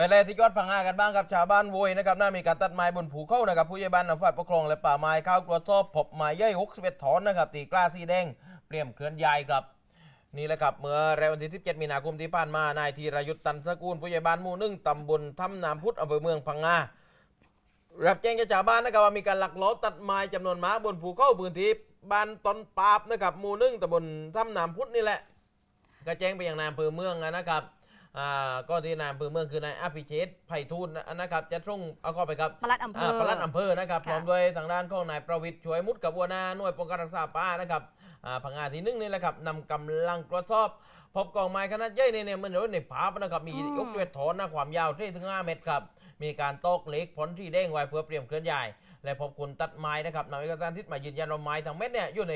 ไปเลยที่ยอดพังงากันบ้างครับชาวบ้านโวยนะครับน่ามีการตัดไม้บนภูเขานะครับผู้ใหญ่บ้านฝ่ายปกครองและป่าไม้เข้ากรวจสอบพบไม้ใหญ่61ถอนนะครับตีกล้าสีแดงเตรียมเคลื่อนย้ายครับนี่แหละครับเมื่อเร็ววันที่ 17 มีนาคมที่ผ่านมานายธีรยุทธ์ตันสกุลผู้ใหญ่บ้านหมู่หนึ่งตำบลถ้ำน้ำพุทธอำเภอเมืองพังงารับแจ้งจากชาวบ้านนะครับว่ามีการลักลอบตัดไม้จำนวนมากบนภูเขาพื้นที่บ้านต้นปาบนะครับหมู่หนึ่งตำบลถ้ำน้ำพุทธนี่แหละก็แจ้งไปยังนายอำเภอเมืองนะครับ ก็ที่นายอำเภอเมืองคือนายอภิเชษฐ์ไผ่ทูลนะครับจะส่งเอาเข้าไปครับปลัดอำเภออ่าปลัดอำเภอนะครับค่ะพร้อมด้วยทางด้านของนายประวิทย์ช่วยมุดกับวัวหนาหน่วยป้องกันรักษาป่านะครับอ่าพังงาที่หนึ่งนี่แหละครับนำกำลังตรวจสอบ พบกองไม้ขนาดใหญ่ในเนี่ยมันอยู่ในผาบนะครับมียกเวทถอนนะความยาวที่ถึง5เมตรครับมีการตอกเหล็กผลที่เด้งไว้เพื่อเตรียมเคลื่อนย้ายและพบคนตัดไม้นะครับนำเอกสารทิศมายืนยันว่าไม้ทั้งเม็ดเนี่ยอยู่ใน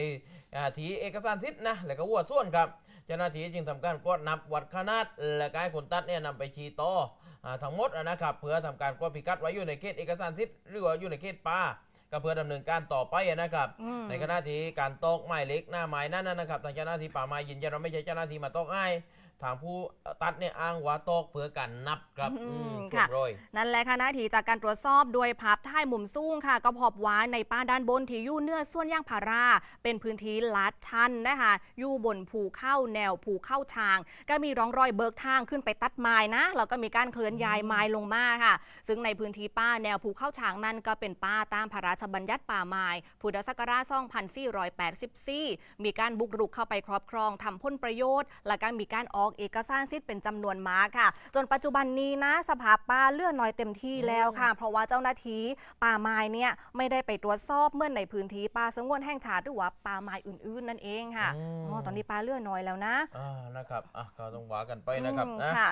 อ่าถีเอกสารทิศนะแล้วก็วัวส่วนครับ เจ้าหน้าที่จึงทำการกวดนับวัดขนาด และก็ให้คนตัดเนี่ยนำไปชี้ต่ออ่าทั้งหมดนะครับเพื่อทำการกวดพิกัดไว้อยู่ในเขตเอกสารทิศหรือว่าอยู่ในเขตป่าก็เพื่อดำเนินการต่อไปนะครับอืมในขณะที่การตอกไม้เล็กหน้าไม้นั่นนะนะครับทางเจ้าหน้าที่ป่าไม้ยืนยันว่าไม่ใช่เจ้าหน้าที่มาตอกให้ ทางผู้ตัดเนี่ยอ้างว่าตอกเพื่อการนับครับอืมอืมค่ะถูกโรยนั่นแหละค่ะนาทีจากการตรวจสอบโดยภาพถ่ายมุมสูงค่ะก็พบว่าในป้าด้านบนที่อยู่เนื้อส่วนย่างพารา เป็นพื้นที่ลาดชันนะคะอยู่บนภูเข้าแนวภูเข้าทาง ก็มีร่องรอยเบิกทางขึ้นไปตัดไม้นะแล้วก็มีการเคลื่อนย้ายไม้ลงมาค่ะ ซึ่งในพื้นที่ป้าแนวภูเข้าทางนั้นก็เป็นป้าตามพระราชบัญญัติป่าไม้พุทธศักราช2484 มีการบุกรุกเข้าไปครอบครองทำพ้นประโยชน์ และก็มีการออกเอกสารสิทธิ์เป็นจำนวนมากค่ะ จนปัจจุบันนี้นะสภาพป่าเลื่อนน้อยเต็มที่แล้วค่ะ เพราะว่าเจ้าหน้าที่ป่าไม้เนี่ยไม่ได้ไปตรวจสอบเมื่อในพื้นที่ป่าสงวนแห่งชาติหรือว่าป่าไม้อื่นๆ นั่นเองค่ะอืมอ๋อตอนนี้ป่าเลื่อนน้อยแล้วนะอ่านะครับอะก็ต้องว่ากันไปนะครับอืมนะค่ะ